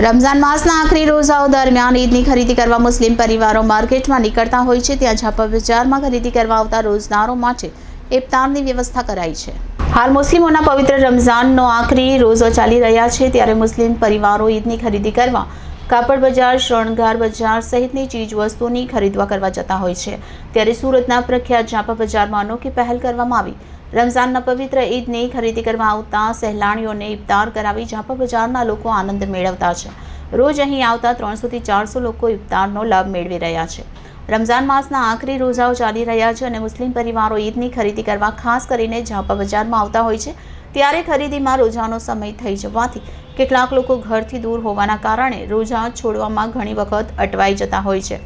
રમઝાન માસના આખરી રોજાઓ દરમિયાન ઈદની ખરીદી કરવા મુસ્લિમ પરિવારો માર્કેટમાં નીકળતા હોય છે. ત્યાં ઝાપા બજારમાં ખરીદી કરવા આવતા રોજદારો માટે ઇફતારની વ્યવસ્થા કરાઈ છે. હાલ મુસ્લિમોના પવિત્ર રમઝાનનો આખરી રોજો ચાલી રહ્યા છે. ત્યારે મુસ્લિમ પરિવારો ઈદની ખરીદી કરવા કાપડ બજાર, શણગાર બજાર સહિતની ચીજ વસ્તુઓની ખરીદવા કરવા જતા હોય છે. ત્યારે સુરતના પ્રખ્યાત ઝાપા બજારમાં અનોખી પહેલ કરવામાં આવી. રમઝાનના પવિત્ર ઈદની ખરીદી કરવા આવતા સહેલાણીઓને ઇફતાર કરાવી ઝાપા બજારના લોકો આનંદ મેળવતા છે. રોજ અહીં આવતા ત્રણસોથી ચારસો લોકો ઇફતારનો લાભ મેળવી રહ્યા છે. રમઝાન માસના આખરી રોજાઓ ચાલી રહ્યા છે અને મુસ્લિમ પરિવારો ઈદની ખરીદી કરવા ખાસ કરીને ઝાપા બજારમાં આવતા હોય છે, ત્યારે ખરીદીમાં રોજાનો સમય થઈ જવાથી કેટલાક લોકો ઘરથી દૂર હોવાના કારણે રોજા છોડવામાં ઘણી વખત અટવાઈ જતા હોય છે.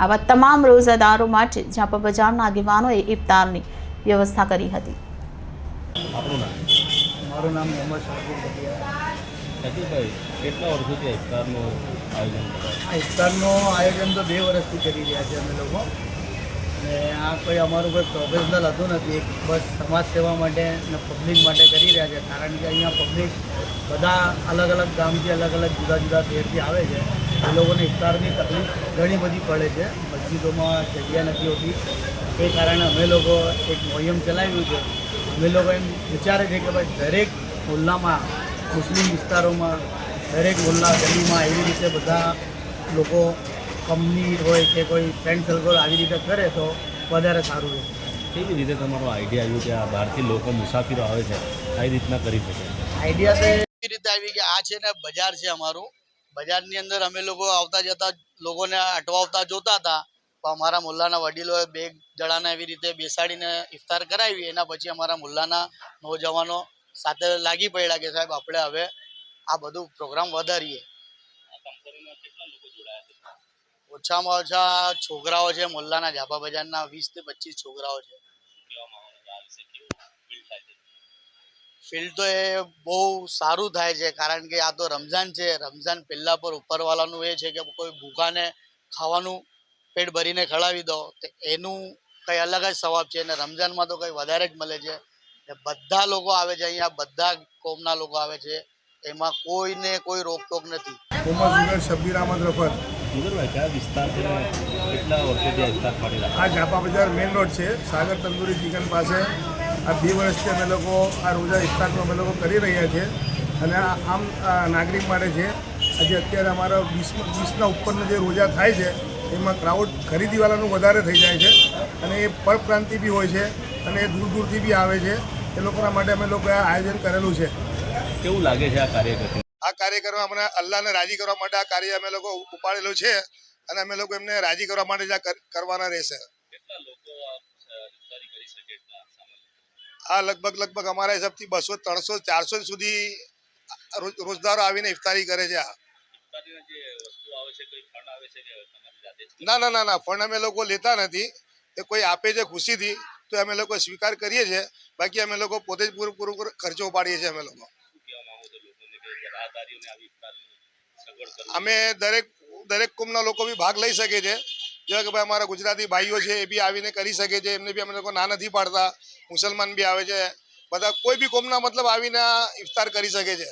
આવા તમામ રોજાદારો માટે ઝાપા બજારના આગેવાનોએ ઇફતારની વ્યવસ્થા કરી હતી. આપણું નામ? મારું નામ મોહમ્મદ બટિયા શકીરભાઈ કેટલા વર્ષોથી આ ઇફતારનું આયોજન આ ઇફતારનું આયોજન તો બે વર્ષથી કરી રહ્યા છે અમે લોકો. અને આ કોઈ અમારું કોઈ પ્રોફેશનલ હતું નથી. એક બસ સમાજ સેવા માટે અને પબ્લિક માટે કરી રહ્યા છે. કારણ કે અહીંયા પબ્લિક બધા અલગ અલગ ગામથી અલગ અલગ જુદા જુદા શહેરથી આવે છે. એ લોકોને ઇફતારની તકલીફ ઘણી બધી પડે છે. મસ્જિદોમાં જગ્યા નથી હોતી. એ કારણે અમે લોકો એક મોહિમ ચલાવ્યું છે. અમે લોકો એમ વિચારે છે કે ભાઈ દરેક મોલ્લામાં, મુસ્લિમ વિસ્તારોમાં, દરેક મોલ્લા ગલીમાં એવી રીતે બધા લોકો કંપની હોય કે કોઈ ફ્રેન્ડ સર્કલ આવી રીતે કરે તો વધારે સારું રહેશે કેવી રીતે તમારો આઈડિયા આવ્યો કે આ બહારથી લોકો મુસાફરો આવે છે? કઈ રીતના કરી શકે? આઈડિયા તો એવી રીતે આવી કે આ છે ને બજાર છે અમારું. બજારની અંદર અમે લોકો આવતા જતા લોકોને અટવાવતા જોતા હતા. તો અમારા મુલ્લાના વડીલોએ બે જણાને એવી રીતે બેસાડીને ઇફતાર કરાવી. એના પછી અમારા મુલ્લાના નવજવાનો સાથે લાગી પડ્યા કે સાહેબ આપણે હવે આ બધું પ્રોગ્રામ વધારીએ. ઓછામાં ઓછા છોકરાઓ છે, મોલ્લાના ઝાપા બજારના વીસથી પચીસ છોકરાઓ છે. ફિલ્ડ તો એ બહુ સારું થાય છે, કારણ કે આ તો રમઝાન છે. રમઝાન પહેલા પર ઉપરવાલાનું એ છે કે કોઈ ભૂખાને ખાવાનું પેટ ભરીને ખવડાવી દો, તો એનું કંઈ અલગ જ સ્વભાવ છે. અને રમઝાનમાં તો કંઈ વધારે જ મળે છે. બધા લોકો આવે છે, અહીંયા બધા કોમના લોકો આવે છે. એમાં કોઈને કોઈ રોકટોક નથી. શબ્બીર અહમદ રફત. જુગરભાઈ કયા વિસ્તાર છે કેટલા વર્ષોથી આ આ ઝાપા બજાર મેઇન રોડ છે. સાગર તંદુરી ચિકન પાસે. આ બે વર્ષથી અમે લોકો આ રોજા વિસ્તારમાં અમે લોકો કરી રહ્યા છે. અને આ આમ નાગરિક માટે છે. આજે અત્યારે અમારા વીસ વીસના ઉપરનો જે રોજા થાય છે એમાં ક્રાઉડ ખરીદીવાળાનું વધારે થઈ જાય છે. અને એ પરપ્રાંતિ બી હોય છે અને એ દૂર દૂરથી બી આવે છે. એ લોકોના માટે અમે લોકોએ આયોજન કરેલું છે. કેવું લાગે છે આ કાર્ય આ કાર્યક્રમ અમને અલ્લાહને રાજી કરવા માટે આ કાર્ય અમે લોકો ઉપાડેલું છે અને અમે લોકો એમને રાજી કરવા માટે જ આ કરવાના રહેશે. આ લગભગ લગભગ અમારા હિસાબથી બસો ત્રણસો ચારસો સુધી રોજ- રોજદારો આવીને ઇફતારી કરે છે આ. ના ના ના ના ફંડ અમે લોકો લેતા નથી. એ કોઈ આપે છે ખુશીથી તો અમે લોકો સ્વીકાર કરીએ છીએ. બાકી અમે લોકો પોતે જ પૂરું પૂરું પૂરું ખર્ચો ઉપાડીએ છીએ અમે લોકો શું કહેવા માંગો છો લોકોને અમે દરેક દરેક કુમના લોકો બી ભાગ લઈ શકે છે. જેવા કે ભાઈ અમારા ગુજરાતી ભાઈઓ છે, એ બી આવીને કરી શકે છે. એમને બી અમે લોકો ના નથી પાડતા. મુસલમાન બી આવે છે. બધા કોઈ બી કોમના મતલબ આવીને ઇફતાર કરી શકે છે.